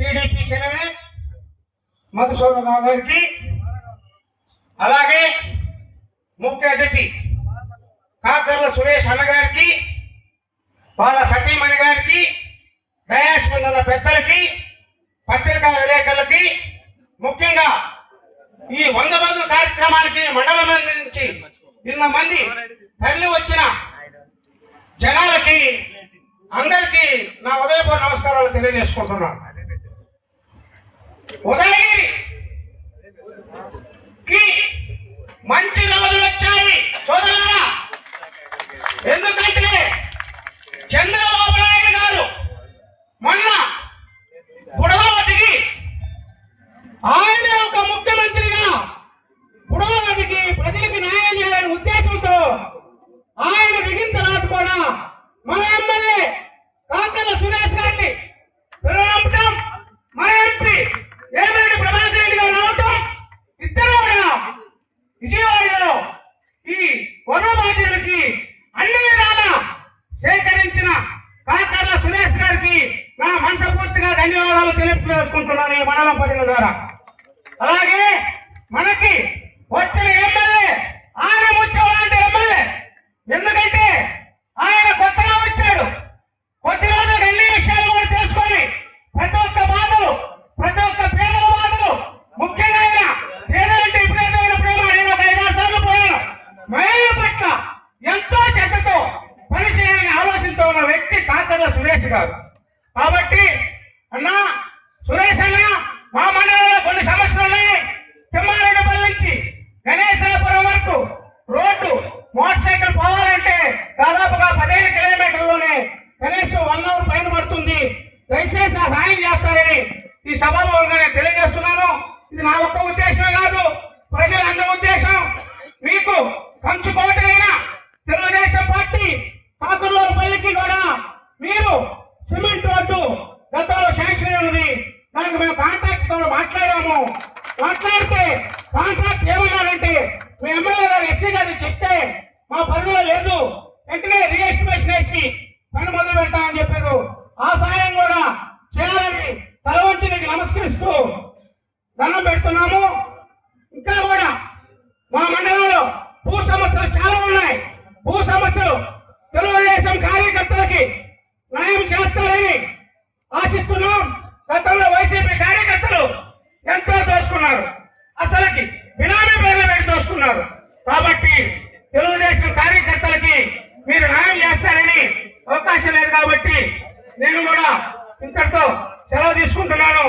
TDP కెనెట్ Madhusudan రావు గారికి అలాగే ముఖ్య అతిథి కాకర్ల సురేష్ అన్న గారికి వాళ్ళ సతీమణి గారికి డయాస్ మీద పెద్దలకి పత్రికా విలేకరులకి ముఖ్యంగా ఈ వంద రోజుల కార్యక్రమానికి మండలం నుంచి నిన్న మంది తరలి వచ్చిన జనాలకి అందరికీ నా ఉదయపూర్ నమస్కారాలు తెలియజేసుకుంటున్నాను. ఉదయగిరి. కి మంచి రోజులు వచ్చాయి. సోదరులారా ఎందుకంటే చంద్ర నాయుడు గారు మొన్న బుడగలో దిగి ఆయన ఒక ముఖ్యమంత్రిగా బుడగలో దిగి ప్రజలకు న్యాయం చేయాలనే ఉద్దేశంతో ఆయన దిగిన తర్వాత కూడా మన ఎమ్మెల్యే కాకర్ల సురేష్ గారిని పిలవడం మన ఎంపీ ఏమిరెడ్డి ప్రభాకర్ రెడ్డి గారు రావటం ఇద్దరు కూడా విజయవాడలో ఈ వనబాధ్యులకి అన్ని విధాలా సేకరించిన కాకర్ల సురేష్ గారికి నా మనస్ఫూర్తిగా ధన్యవాదాలు తెలియజేసుకుంటున్నాను ఈ మండలం ప్రజల ద్వారా. అలాగే మనకి వచ్చిన ఎమ్మెల్యే ఆయన ముత్యం లాంటి ఎమ్మెల్యే ఎందుకంటే ఆయన కొత్తగా వచ్చాడు. కొద్ది రోజులు అన్ని విషయాలు కూడా తెలుసుకొని ప్రతి ఒక్క బాధలు ప్రతి ఒక్క పేదల బాధలు ముఖ్యంగా ఆయన పేదలంటే విపరీతమైన ప్రేమ. నేను ఒక ఐదారు సార్లు పోయాను. మహిళల పట్ల ఎంతో చెత్తతో పనిచేయాలని ఆలోచనతో ఉన్న వ్యక్తి కాకర్ల సురేష్ గారు. కాబట్టి అన్నా సురేష్ అన్న మా మండలంలో కొన్ని సమస్యలు ఉన్నాయి. తిమ్మారెడ్డిపల్లి నుంచి గణేశాపురం వరకు రోడ్డు మోటార్ సైకిల్ పోవాలంటే దాదాపుగా పదిహేను కిలోమీటర్లోనే కనీసం వన్ అవర్ పైన పడుతుంది. దయచేసి ఆ సాయం చేస్తారని ఈ సభాముఖంగా తెలియజేస్తున్నాను. ఇది నా ఒక్క ఉద్దేశమే. మాట్లాడాము మాట్లాడితే కాంట్రాక్ట్ ఏమన్నారంటే మీ ఎమ్మెల్యే గారు ఎస్సీ గారిని చెప్తే మా పరిధిలో లేదు. వెంటనే రీఎస్టిమేషన్ వేసి పని మొదలు పెడతామని చెప్పారు. ఆ సాయం కూడా చేయాలని తల వంచి నీకు నమస్కరిస్తూ దండం పెడుతున్నాము. ఇంకా కూడా మా మండలంలో భూ సమస్యలు చాలా ఉన్నాయి. భూ సమస్యలు ఇంతటితో సెలవు తీసుకుంటున్నాను.